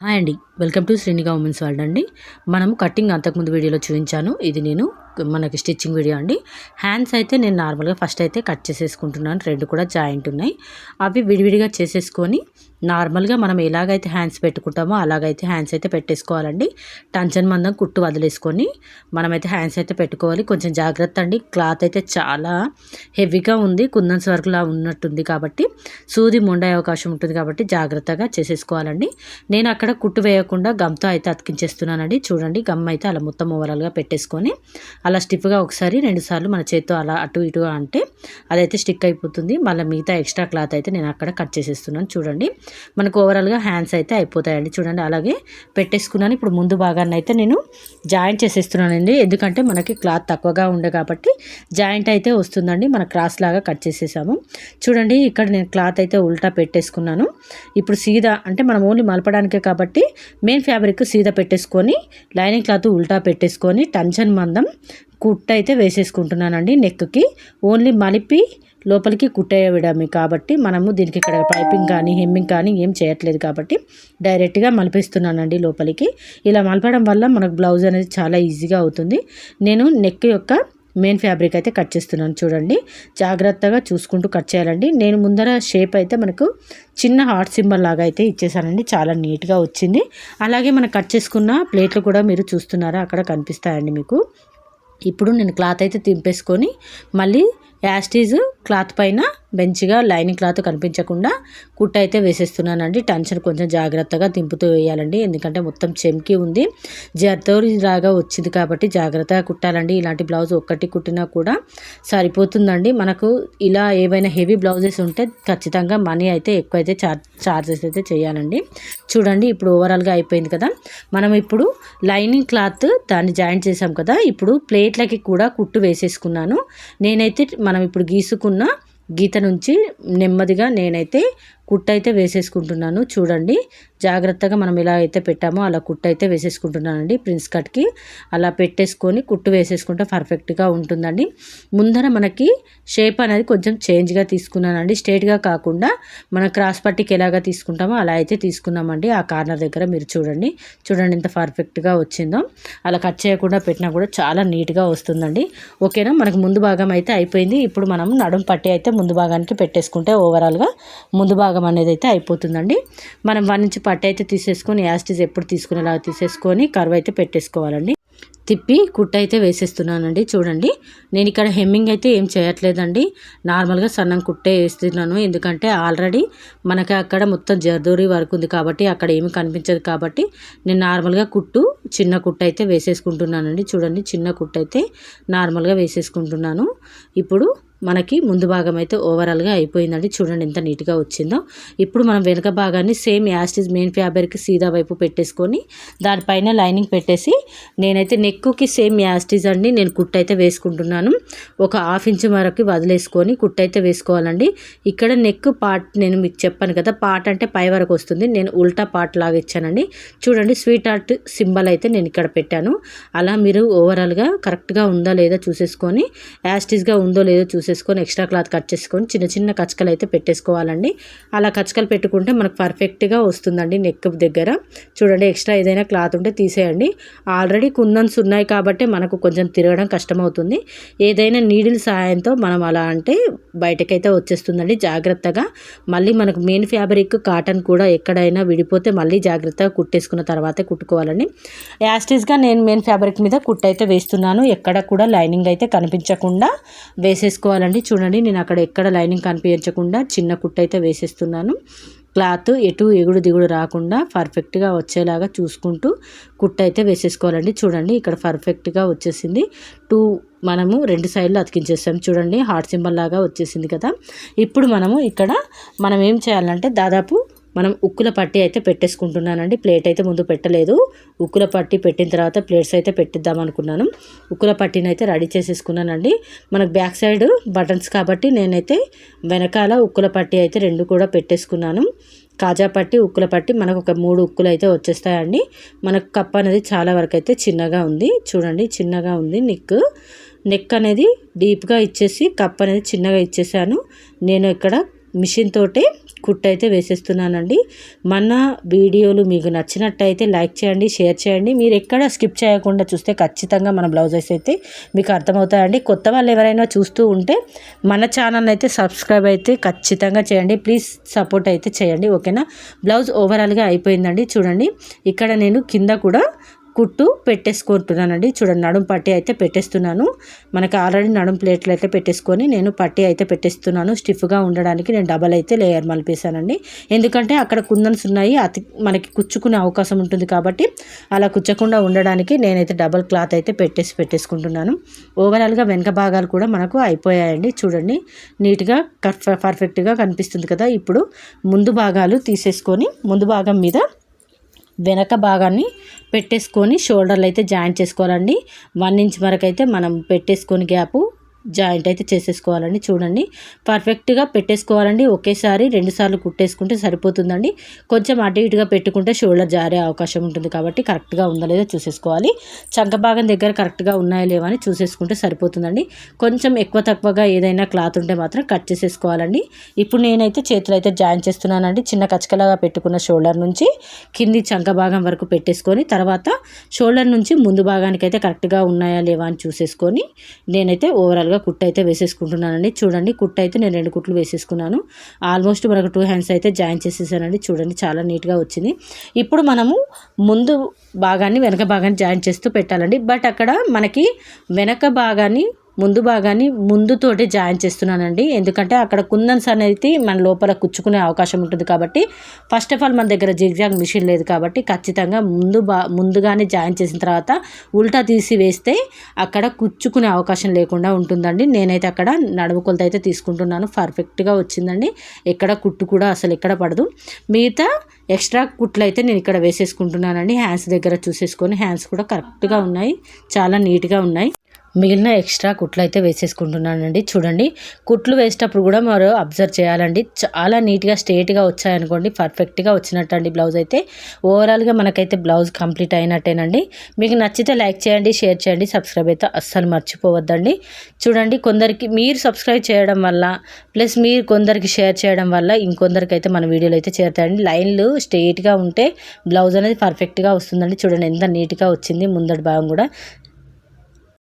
Hi అండి. Welcome to శ్రీనిగా women's world అండి. మనము కటింగ్ అంతకుముందు వీడియోలో చూపించాను. ఇది నేను మనకి స్టిచ్చింగ్ వీడియో అండి. హ్యాండ్స్ అయితే నేను నార్మల్గా ఫస్ట్ అయితే కట్ చేసేసుకుంటున్నాను. రెండు కూడా జాయింట్ ఉన్నాయి. అవి విడివిడిగా చేసేసుకొని నార్మల్గా మనం ఎలాగైతే హ్యాండ్స్ పెట్టుకుంటామో అలాగైతే హ్యాండ్స్ అయితే పెట్టేసుకోవాలండి. టంచన్ మందం కుట్టు వదిలేసుకొని మనమైతే హ్యాండ్స్ అయితే పెట్టుకోవాలి. కొంచెం జాగ్రత్త అండి. క్లాత్ అయితే చాలా హెవీగా ఉంది. కుందన్స్ వరకులా ఉన్నట్టుంది కాబట్టి సూది మొండే అవకాశం ఉంటుంది కాబట్టి జాగ్రత్తగా చేసేసుకోవాలండి. నేను అక్కడ కుట్టు వేయకుండా గమ్తో అయితే అతికించేస్తున్నానండి. చూడండి గమ్ అయితే అలా మొత్తం ఓవరాల్గా పెట్టేసుకొని అలా స్టిఫ్గా ఒకసారి రెండుసార్లు మన చేత్తో అలా అటు ఇటుగా అంటే అదైతే స్టిక్ అయిపోతుంది. మళ్ళీ మిగతా ఎక్స్ట్రా క్లాత్ అయితే నేను అక్కడ కట్ చేసేస్తున్నాను. చూడండి మనకు ఓవరాల్గా హ్యాండ్స్ అయితే అయిపోతాయండి. చూడండి అలాగే పెట్టేసుకున్నాను. ఇప్పుడు ముందు భాగాన్ని అయితే నేను జాయింట్ చేసేస్తున్నానండి. ఎందుకంటే మనకి క్లాత్ తక్కువగా ఉండే కాబట్టి జాయింట్ అయితే వస్తుందండి. మన క్రాస్ లాగా కట్ చేసేసాము. చూడండి ఇక్కడ నేను క్లాత్ అయితే ఉల్టా పెట్టేసుకున్నాను. ఇప్పుడు సీదా అంటే మనం ఓన్లీ మలపడానికే కాబట్టి మెయిన్ ఫ్యాబ్రిక్ సీదా పెట్టేసుకొని లైనింగ్ క్లాత్ ఉల్టా పెట్టేసుకొని టంచన్ మందం కుట్ట అయితే వేసేసుకుంటున్నానండి నెక్కి. ఓన్లీ మలిపి లోపలికి కుట్టేయడమే కాబట్టి మనము దీనికి ఇక్కడ పైపింగ్ కానీ హెమ్మింగ్ కానీ ఏం చేయట్లేదు కాబట్టి డైరెక్ట్గా మలిపిస్తున్నానండి లోపలికి. ఇలా మలపడం వల్ల మనకు బ్లౌజ్ అనేది చాలా ఈజీగా అవుతుంది. నేను నెక్ యొక్క మెయిన్ ఫ్యాబ్రిక్ అయితే కట్ చేస్తున్నాను చూడండి. జాగ్రత్తగా చూసుకుంటూ కట్ చేయాలండి. నేను ముందర షేప్ అయితే మనకు చిన్న హార్ట్ సింబల్ లాగా అయితే ఇచ్చేసానండి. చాలా నీట్గా వచ్చింది. అలాగే మనం కట్ చేసుకున్న ప్లేట్లు కూడా మీరు చూస్తున్నారా? అక్కడ కనిపిస్తాయండి మీకు. ఇప్పుడు నేను క్లాత్ అయితే తింపేసుకొని మళ్ళీ యాస్టీజ్ క్లాత్ పైన మంచిగా లైనింగ్ క్లాత్ కనిపించకుండా కుట్ట అయితే వేసేస్తున్నానండి. టెన్షన్ కొంచెం జాగ్రత్తగా దింపుతూ వేయాలండి. ఎందుకంటే మొత్తం చెమ్కి ఉంది. జర్తోరి లాగా వచ్చింది కాబట్టి జాగ్రత్తగా కుట్టాలండి. ఇలాంటి బ్లౌజ్ ఒక్కటి కుట్టినా కూడా సరిపోతుందండి. మనకు ఇలా ఏవైనా హెవీ బ్లౌజెస్ ఉంటే ఖచ్చితంగా మనీ అయితే ఎక్కువ అయితే చార్జ్ చార్జెస్ అయితే చేయాలండి. చూడండి ఇప్పుడు ఓవరాల్గా అయిపోయింది కదా. మనం ఇప్పుడు లైనింగ్ క్లాత్ దాన్ని జాయింట్ చేసాం కదా. ఇప్పుడు ప్లేట్లకి కూడా కుట్టు వేసేసుకున్నాను. నేనైతే మన ఇప్పుడు గీసుకున్న గీత నుంచి నెమ్మదిగా నేనైతే కుట్టు అయితే వేసేసుకుంటున్నాను. చూడండి జాగ్రత్తగా మనం ఎలా అయితే పెట్టామో అలా కుట్టు అయితే వేసేసుకుంటున్నానండి ప్రిన్స్ కట్కి. అలా పెట్టేసుకొని కుట్టు వేసేసుకుంటే పర్ఫెక్ట్గా ఉంటుందండి. ముందర మనకి షేప్ అనేది కొంచెం చేంజ్గా తీసుకున్నానండి. స్ట్రేట్గా కాకుండా మన క్రాస్ పట్టికి ఎలాగా తీసుకుంటామో అలా అయితే తీసుకున్నామండి. ఆ కార్నర్ దగ్గర మీరు చూడండి. చూడండి ఎంత పర్ఫెక్ట్గా వచ్చిందో. అలా కట్ చేయకుండా పెట్టినా కూడా చాలా నీట్గా వస్తుందండి. ఓకేనా? మనకు ముందు భాగం అయితే అయిపోయింది. ఇప్పుడు మనం నడుం పట్టి అయితే ముందు భాగానికి పెట్టేసుకుంటే ఓవరాల్గా ముందు భాగం భాగం అనేది అయితే అయిపోతుందండి. మనం వన్ నుంచి పట్టు అయితే తీసేసుకొని యాస్టిజ్ ఎప్పుడు తీసుకునేలాగా తీసేసుకొని కర్వ్ అయితే పెట్టేసుకోవాలండి. తిప్పి కుట్ట అయితే వేసేస్తున్నానండి. చూడండి నేను ఇక్కడ హెమ్మింగ్ అయితే ఏం చేయట్లేదండి. నార్మల్గా సన్నం కుట్టే వేస్తున్నాను. ఎందుకంటే ఆల్రెడీ మనకి అక్కడ మొత్తం జర్దూరి వరకు ఉంది కాబట్టి అక్కడ ఏమి కనిపించదు కాబట్టి నేను నార్మల్గా కుట్టు చిన్న కుట్ట అయితే వేసేసుకుంటున్నానండి. చూడండి చిన్న కుట్ట అయితే నార్మల్గా వేసేసుకుంటున్నాను. ఇప్పుడు మనకి ముందు భాగం అయితే ఓవరాల్గా అయిపోయిందండి. చూడండి ఎంత నీట్గా వచ్చిందో. ఇప్పుడు మనం వెనక భాగాన్ని సేమ్ యాస్టిజ్ మెయిన్ ఫ్యాబ్రిక్ సీదా వైపు పెట్టేసుకొని దానిపైన లైనింగ్ పెట్టేసి నేనైతే నెక్కుకి సేమ్ యాస్టిజ్ అండి. నేను కుట్ అయితే వేసుకుంటున్నాను. ఒక హాఫ్ ఇంచ్ వరకు వదిలేసుకొని కుట్ అయితే వేసుకోవాలండి. ఇక్కడ నెక్ పార్ట్ నేను మీకు చెప్పాను కదా పార్ట్ అంటే పై వరకు వస్తుంది. నేను ఉల్టా పార్ట్ లాగా ఇచ్చానండి. చూడండి స్వీట్ ఆర్ట్ సింబల్ అయితే నేను ఇక్కడ పెట్టాను. అలా మీరు ఓవరాల్గా కరెక్ట్గా ఉందా లేదా చూసేసుకొని యాస్టిజ్గా ఉందో లేదో చూసి చూసేసుకొని ఎక్స్ట్రా క్లాత్ కట్ చేసుకొని చిన్న చిన్న కచ్చకలు అయితే పెట్టేసుకోవాలండి. అలా కచ్చకలు పెట్టుకుంటే మనకు పర్ఫెక్ట్గా వస్తుందండి నెక్ దగ్గర. చూడండి ఎక్స్ట్రా ఏదైనా క్లాత్ ఉంటే తీసేయండి. ఆల్రెడీ కుందన్స్ ఉన్నాయి కాబట్టి మనకు కొంచెం తిరగడం కష్టమవుతుంది. ఏదైనా నీడిల్ సహాయంతో మనం అలా అంటే బయటకైతే వచ్చేస్తుందండి జాగ్రత్తగా. మళ్ళీ మనకు మెయిన్ ఫ్యాబ్రిక్ కాటన్ కూడా ఎక్కడైనా విడిపోతే మళ్ళీ జాగ్రత్తగా కుట్టేసుకున్న తర్వాతే కుట్టుకోవాలండి. యాస్టీస్గా నేను మెయిన్ ఫ్యాబ్రిక్ మీద కుట్టయితే వేస్తున్నాను. ఎక్కడ కూడా లైనింగ్ అయితే కనిపించకుండా వేసేసుకోవాలి వేసుకోవాలండి చూడండి నేను అక్కడ ఎక్కడ లైనింగ్ కనిపించకుండా చిన్న కుట్టు అయితే వేసేస్తున్నాను. క్లాత్ ఎటు ఎగుడు దిగుడు రాకుండా పర్ఫెక్ట్గా వచ్చేలాగా చూసుకుంటూ కుట్టు అయితే వేసేసుకోవాలండి. చూడండి ఇక్కడ పర్ఫెక్ట్గా వచ్చేసింది. టూ మనము రెండు సైడ్లు అతికించేస్తాం చూడండి హార్ట్ సింబల్ లాగా వచ్చేసింది కదా. ఇప్పుడు మనము ఇక్కడ మనం ఏం చేయాలంటే దాదాపు మనం ఉక్కుల పట్టి అయితే పెట్టేసుకుంటున్నానండి. ప్లేట్ అయితే ముందు పెట్టలేదు. ఉక్కుల పట్టి పెట్టిన తర్వాత ప్లేట్స్ అయితే పెట్టిద్దాం అనుకున్నాను. ఉక్కుల పట్టిని అయితే రెడీ చేసేసుకున్నానండి. మనకు బ్యాక్ సైడ్ బటన్స్ కాబట్టి నేనైతే వెనకాల ఉక్కుల పట్టి అయితే రెండు కూడా పెట్టేసుకున్నాను. కాజా పట్టి ఉక్కుల పట్టి మనకు ఒక మూడు ఉక్కులు అయితే వచ్చేస్తాయండి. మనకు కప్ అనేది చాలా వరకు అయితే చిన్నగా ఉంది. చూడండి చిన్నగా ఉంది నిక్. నెక్ అనేది డీప్గా ఇచ్చేసి కప్ అనేది చిన్నగా ఇచ్చేసాను. నేను ఇక్కడ మిషన్ తోటే కుట్ అయితే వేసేస్తున్నానండి. మన వీడియోలు మీకు నచ్చినట్టయితే లైక్ చేయండి షేర్ చేయండి. మీరు ఎక్కడ స్కిప్ చేయకుండా చూస్తే ఖచ్చితంగా మన బ్లౌజెస్ అయితే మీకు అర్థమవుతాయండి. కొత్త వాళ్ళు ఎవరైనా చూస్తూ ఉంటే మన ఛానల్ అయితే సబ్స్క్రైబ్ అయితే ఖచ్చితంగా చేయండి. ప్లీజ్ సపోర్ట్ అయితే చేయండి. ఓకేనా? బ్లౌజ్ ఓవరాల్గా అయిపోయిందండి. చూడండి. ఇక్కడ నేను కింద కూడా కుట్టు పెట్టేసుకుంటున్నానండి. చూడండి నడుం పట్టి అయితే పెట్టేస్తున్నాను. మనకి ఆల్రెడీ నడుం ప్లేట్లు అయితే పెట్టేసుకొని నేను పట్టి అయితే పెట్టేస్తున్నాను. స్టిఫ్గా ఉండడానికి నేను డబల్ అయితే లేయర్ మలిపేశానండి. ఎందుకంటే అక్కడ కుందన్స్ ఉన్నాయి అతి మనకి కుచ్చుకునే అవకాశం ఉంటుంది కాబట్టి అలా కుచ్చకుండా ఉండడానికి నేనైతే డబల్ క్లాత్ అయితే పెట్టేసి పెట్టేసుకుంటున్నాను. ఓవరాల్గా వెనక భాగాలు కూడా మనకు అయిపోయాయండి. చూడండి నీట్గా పర్ఫెక్ట్గా కనిపిస్తుంది కదా. ఇప్పుడు ముందు భాగాలు తీసేసుకొని ముందు భాగం మీద వెనక భాగాన్ని పెట్టేసుకొని షోల్డర్లు అయితే జాయింట్ చేసుకోవాలండి. వన్ ఇంచ్ వరకు అయితే మనం పెట్టేసుకొని గ్యాపు జాయింట్ అయితే చేసేసుకోవాలండి. చూడండి. పర్ఫెక్ట్గా పెట్టేసుకోవాలండి. ఒకేసారి రెండుసార్లు కుట్టేసుకుంటే సరిపోతుందండి. కొంచెం అటు ఇటుగా పెట్టుకుంటే షోల్డర్ జారే అవకాశం ఉంటుంది కాబట్టి కరెక్ట్గా ఉందా లేదో చూసేసుకోవాలి. చంక భాగం దగ్గర కరెక్ట్గా ఉన్నాయా లేవా అని చూసేసుకుంటే సరిపోతుందండి. కొంచెం ఎక్కువ తక్కువగా ఏదైనా క్లాత్ ఉంటే మాత్రం కట్ చేసేసుకోవాలండి. ఇప్పుడు నేనైతే చేతులు అయితే జాయిన్ చేస్తున్నానండి. చిన్న కచ్చకలాగా పెట్టుకున్న షోల్డర్ నుంచి కింది చంక భాగం వరకు పెట్టేసుకొని తర్వాత షోల్డర్ నుంచి ముందు భాగానికి అయితే కరెక్ట్గా ఉన్నాయా లేవా అని చూసేసుకొని నేనైతే ఓవరాల్గా సింపుల్గా కుట్టు అయితే వేసేసుకుంటున్నానండి. చూడండి కుట్టు అయితే నేను రెండు కుట్లు వేసేసుకున్నాను. ఆల్మోస్ట్ మనకు టూ హ్యాండ్స్ అయితే జాయిన్ చేసేసానండి. చూడండి చాలా నీట్గా వచ్చింది. ఇప్పుడు మనము ముందు భాగాన్ని వెనక భాగాన్ని జాయిన్ చేస్తూ పెట్టాలండి. బట్ అక్కడ మనకి వెనక భాగాన్ని ముందు భాగాన్ని ముందుతోటే జాయిన్ చేస్తున్నానండి. ఎందుకంటే అక్కడ కుందన్స్ అనేది మన లోపల కుచ్చుకునే అవకాశం ఉంటుంది కాబట్టి ఫస్ట్ ఆఫ్ ఆల్ మన దగ్గర జిగ్జాగ్ మిషన్ లేదు కాబట్టి ఖచ్చితంగా ముందు బా ముందుగానే జాయిన్ చేసిన తర్వాత ఉల్టా తీసి వేస్తే అక్కడ కుచ్చుకునే అవకాశం లేకుండా ఉంటుందండి. నేనైతే అక్కడ నడుము కొలత అయితే తీసుకుంటున్నాను. పర్ఫెక్ట్గా వచ్చిందండి. ఎక్కడ కుట్టు కూడా అసలు ఎక్కడ పడదు. మిగతా ఎక్స్ట్రా కుట్లు అయితే నేను ఇక్కడ వేసేసుకుంటున్నానండి. హ్యాండ్స్ దగ్గర చూసేసుకొని హ్యాండ్స్ కూడా కరెక్ట్గా ఉన్నాయి. చాలా నీట్గా ఉన్నాయి. మిగిలిన ఎక్స్ట్రా కుట్లు అయితే వేసేసుకుంటున్నానండి. చూడండి కుట్లు వేసేటప్పుడు కూడా మరో అబ్జర్వ్ చేయాలండి. చాలా నీట్గా స్ట్రేట్గా వచ్చాయనుకోండి పర్ఫెక్ట్గా వచ్చినట్టండి బ్లౌజ్ అయితే. ఓవరాల్గా మనకైతే బ్లౌజ్ కంప్లీట్ అయినట్టేనండి. మీకు నచ్చితే లైక్ చేయండి షేర్ చేయండి సబ్స్క్రైబ్ అయితే అస్సలు మర్చిపోవద్దండి. చూడండి కొందరికి మీరు సబ్స్క్రైబ్ చేయడం వల్ల ప్లస్ మీరు కొందరికి షేర్ చేయడం వల్ల ఇంకొందరికి అయితే మన వీడియోలు అయితే చేరుతాయండి. లైన్లు స్ట్రేట్గా ఉంటే బ్లౌజ్ అనేది పర్ఫెక్ట్గా వస్తుందండి. చూడండి ఎంత నీట్గా వచ్చింది ముందటి భాగం కూడా.